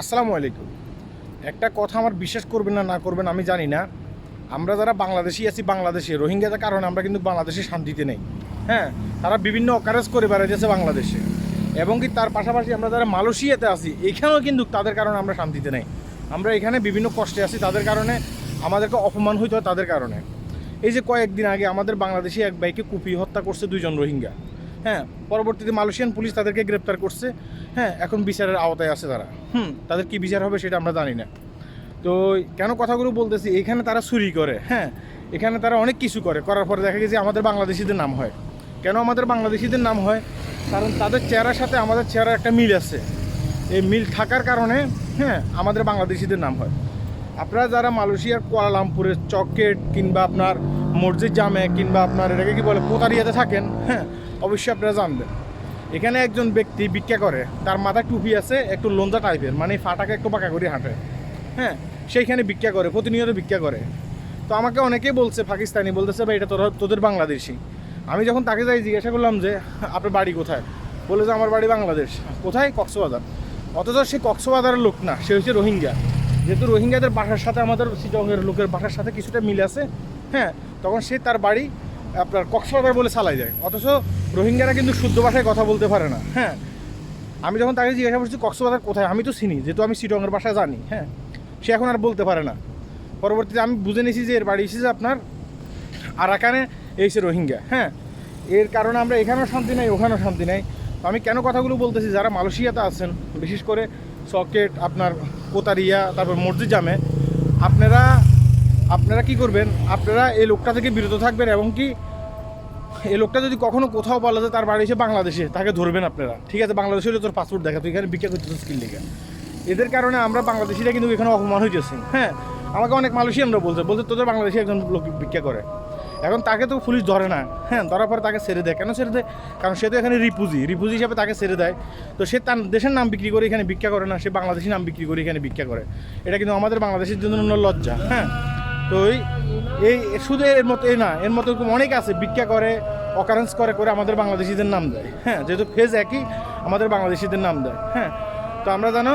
আসসালামু আলাইকুম। একটা কথা আমার বিশ্বাস করবেন না না করবেন আমি জানি না। আমরা যারা বাংলাদেশি আছি, বাংলাদেশে, রোহিঙ্গাদের কারণে আমরা কিন্তু বাংলাদেশে শান্তিতে নেই। হ্যাঁ তারা বিভিন্ন অকারেজ করে বেড়াইতেছে বাংলাদেশে। এবং কি তার পাশাপাশি আমরা যারা মালয়েশিয়াতে আছি, এখানেও কিন্তু তাদের কারণে আমরা শান্তিতে নেই। আমরা এখানে বিভিন্ন কষ্টে আছি, তাদের কারণে আমাদেরকে অপমান হইতে হয় তাদের কারণে। এই যে কয়েকদিন আগে আমাদের বাংলাদেশি এক ভাইকে কুপিয়ে হত্যা করছে দুইজন রোহিঙ্গা। হ্যাঁ পরবর্তীতে মালয়েশিয়ান পুলিশ তাদেরকে গ্রেপ্তার করছে। হ্যাঁ এখন বিচারের আওতায় আছে তারা। হুম, তাদের কি বিচার হবে সেটা আমরা জানি না। তো কেন কথাগুলো বলতেছি? এখানে তারা চুরি করে। হ্যাঁ এখানে তারা অনেক কিছু করে। করার পরে দেখা গেছে আমাদের বাংলাদেশিদের নাম হয়। কেন আমাদের বাংলাদেশিদের নাম হয়? কারণ তাদের চেহারার সাথে আমাদের চেহারার একটা মিল আছে। এই মিল থাকার কারণে হ্যাঁ আমাদের বাংলাদেশিদের নাম হয়। আপনারা যারা মালয়েশিয়ার কুয়ালালামপুরের চকেট কিংবা আপনার মসজিদ জামে কিংবা আপনার এটাকে কি বলে পোতারিয়াতে থাকেন হ্যাঁ অবশ্যই আপনারা জানবেন। এখানে একজন ব্যক্তি ভিক্ষা করে, তার মাথায় টুপি আছে, একটু লঞ্জা টাইপের মানে ফাটাকে একটু পাকা করে হাঁটে হ্যাঁ সেইখানে ভিক্ষা করে, প্রতিনিয়ত ভিক্ষা করে। তো আমাকে অনেকেই বলছে, পাকিস্তানি বলতেছে, ভাই, এটা তোরা, তোদের বাংলাদেশি। আমি যখন তাকে যাই জিজ্ঞাসা করলাম যে, আপনার বাড়ি কোথায়? বলে যে, আমার বাড়ি বাংলাদেশ। কোথায়? কক্সবাজার। অথচ সে কক্সবাজারের লোক না, সে হচ্ছে রোহিঙ্গা। যেহেতু রোহিঙ্গাদের বাসার সাথে আমাদের চিটংয়ের লোকের বাসার সাথে কিছুটা মিল আছে হ্যাঁ তখন সে তার বাড়ি আপনার কক্সবাজার বলে চালাই যায়। অথচ রোহিঙ্গারা কিন্তু শুদ্ধ ভাষায় কথা বলতে পারে না হ্যাঁ। আমি যখন তাকে জিজ্ঞাসা করছি, কক্সবাজার কোথায়? আমি তো চিনি, যেহেতু আমি চিটংয়ের ভাষা জানি হ্যাঁ। সে এখন আর বলতে পারে না। পরবর্তীতে আমি বুঝে নিয়েছি যে এর বাড়ি এসেছে আপনার আরাকানে, এই সে রোহিঙ্গা হ্যাঁ। এর কারণে আমরা এখানেও শান্তি নাই, ওখানেও শান্তি নাই। আমি কেন কথাগুলো বলতেছি? যারা মালয়েশিয়াতে আছেন, বিশেষ করে সকেট, আপনার কোতারিয়া, তারপর মসজিদ জামে। আপনারা আপনারা কি করবেন? আপনারা এই লোকটা থেকে বিরত থাকবেন এবং কি এই লোকটা যদি কখনো কোথাও বলা যায়, তার বাড়ি এসে বাংলাদেশে, তাকে ধরবেন আপনারা। ঠিক আছে, বাংলাদেশে হলে তোর পাসপোর্ট দেখা, তুই এখানে বিক্রি করতেছিস স্কিল লিখে এদের কারণে আমরা বাংলাদেশিরা কিন্তু এখানে অপমান হইতেছি। হ্যাঁ আমাকে অনেক মালয়েশিয়ানরা বলছে বলছে তোদের বাংলাদেশে একজন লোক ভিক্ষা করে। এখন তাকে তো পুলিশ ধরে না। হ্যাঁ ধরার পরে তাকে ছেড়ে দেয়। কেন ছেড়ে দেয়? কারণ সে তো এখানে রিপুজি রিপুজি হিসাবে তাকে ছেড়ে দেয়। তো সে তার দেশের নাম বিক্রি করে এখানে ভিক্ষা করে না, সে বাংলাদেশি নাম বিক্রি করে এখানে ভিক্ষা করে। এটা কিন্তু আমাদের বাংলাদেশের জন্য অন্য লজ্জা হ্যাঁ? তো এই এই শুধু এর মতো এই না, এর মতো এরকম অনেক আছে, ভিক্ষা করে অকারেন্স করে করে আমাদের বাংলাদেশিদের নাম দেয় হ্যাঁ? যেহেতু ফেজ একই, আমাদের বাংলাদেশিদের নাম দেয় হ্যাঁ? তো আমরা জানো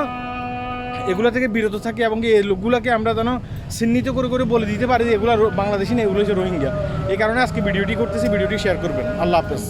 এগুলো থেকে বিরত থাকি এবং এই লোকগুলাকে আমরা যেন চিহ্নিত করে করে বলে দিতে পারি যে এগুলো বাংলাদেশি না, এগুলো হচ্ছে রোহিঙ্গা। এই কারণে আজকে ভিডিওটি করতেছি, ভিডিওটি শেয়ার করবেন। আল্লাহ হাফেজ।